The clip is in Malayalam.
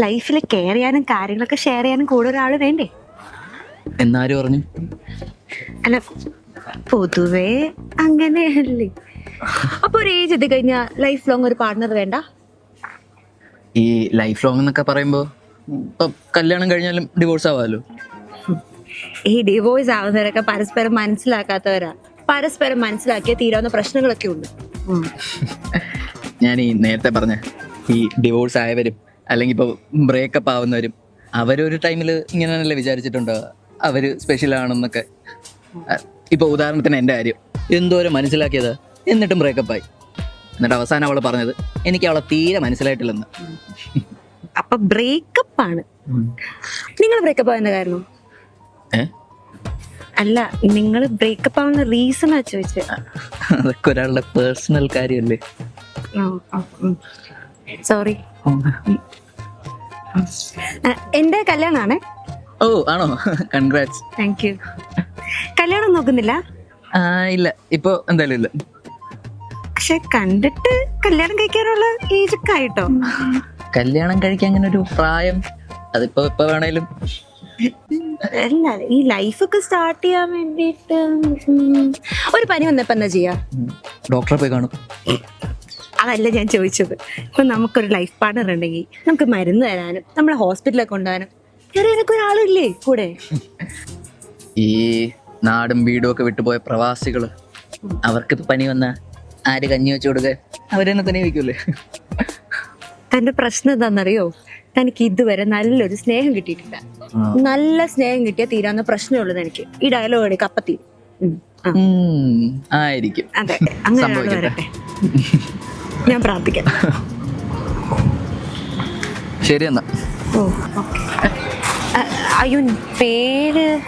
ലൈഫിൽ കെയർ ചെയ്യാനും കാര്യങ്ങളൊക്കെ ഷെയർ ചെയ്യാനും കൂടെ ഒരാൾ വേണ്ടേ? എന്നാരും പറഞ്ഞു? അല്ല പൊതുവേ അങ്ങനെയല്ലേ അപ്പൊ ഒരു ഏജ് എത്തി കഴിഞ്ഞാൽ ലൈഫ് ലോങ് ഒരു പാർട്ണർ വേണ്ട? ഈ ലൈഫ് ലോങ് എന്നൊക്കെ പറയുമ്പോ ഇപ്പൊ കല്യാണം കഴിഞ്ഞാലും ഡിവോഴ്സ് ആവാലോ? ഈ ഡിവോഴ്സ് ആവുന്നവരൊക്കെ പരസ്പരം മനസ്സിലാക്കാത്തവരാ. പരസ്പരം മനസ്സിലാക്കിയ തീരാവുന്ന പ്രശ്നങ്ങളൊക്കെ ഉണ്ട്. ഞാൻ ഈ നേരത്തെ പറഞ്ഞ ഈ ഡിവോഴ്സ് ആയവരും അല്ലെങ്കിൽ ഇപ്പോൾ ബ്രേക്കപ്പ് ആവുന്നവരും അവരൊരു ടൈമിൽ ഇങ്ങനെയല്ലേ വിചാരിച്ചിട്ടുണ്ടോ? അവർ സ്പെഷ്യൽ ആണെന്നൊക്കെ. ഇപ്പോൾ ഇപ്പൊ ഉദാഹരണത്തിന് എന്റെ കാര്യം. എന്തോരം മനസ്സിലാക്കിയത് എന്നിട്ടും ബ്രേക്കപ്പ് ആയി. എന്നിട്ട് അവസാനം അവൾ പറഞ്ഞത് എനിക്ക് അവളെ തീരെ മനസ്സിലായിട്ടില്ലെന്ന്. അപ്പൊ ബ്രേക്കപ്പ് ആണ്. നിങ്ങൾ ബ്രേക്കപ്പ് ആവുന്ന കാരണം? അല്ല നിങ്ങൾ ബ്രേക്കപ്പ് ആവുന്ന റീസൺ ആ ചോദിച്ചത് അതൊക്കെ ഒരാളുടെ പേഴ്സണൽ കാര്യമല്ലേ? സോറി എന്റെ കല്യാണാണ്. ഓ ആണോ? കൺഗ്രാറ്റ്സ് താങ്ക് യു കല്യാണം നോക്കുന്നില്ല? ഇല്ല. ഇപ്പൊ എന്തായാലും ഇല്ല. പക്ഷെ കണ്ടിട്ട് കല്യാണം കഴിക്കാനുള്ള ഏജ് ഒക്കെ ആയിട്ടോ? കല്യാണം കഴിക്കാൻ അങ്ങനെ ഒരു പ്രായം. അതിപ്പോ ഇപ്പൊ വേണേലും. അല്ല ഈ ലൈഫൊക്കെ സ്റ്റാർട്ട് ചെയ്യാൻ വേണ്ടിട്ട് ഒരു പനി വന്നപ്പോ എന്താ ചെയ്യാ? ഡോക്ടറെ പോയി കാണും. അതല്ല ഞാൻ ചോദിച്ചത്. ഇപ്പൊ നമുക്കൊരു ലൈഫ് പാർട്ണർ ഉണ്ടെങ്കിൽ നമുക്ക് മരുന്ന് തരാനും നമ്മളെ ഹോസ്പിറ്റലിൽ കൊണ്ടുപോകാനും വേറെ എനിക്ക് ഒരാളില്ലേ കൂടെ? ഈ നാടും വീടും ഒക്കെ വിട്ടുപോയ പ്രവാസികൾ അവർക്ക് പനി വന്ന ആര് കഞ്ഞി വെച്ചു കൊടുക്ക? അവരെന്നെ തന്നെ വയ്ക്കൂലേ? തന്റെ പ്രശ്നം എന്താണെന്നറിയോ? തനിക്ക് ഇതുവരെ നല്ലൊരു സ്നേഹം കിട്ടിയിട്ടില്ല. നല്ല സ്നേഹം കിട്ടിയാൽ തീരാവുന്ന പ്രശ്നമുള്ളത് എനിക്ക് ഈ ഡയലോഗ് എടുക്ക കപ്പത്തി ആയിരിക്കും. അതെ അങ്ങനെ. വരട്ടെ. ഞാൻ പ്രാർത്ഥിക്കാം. ശരി എന്നാ. ഓ ഓക്കെ. അയ്യോ പേര്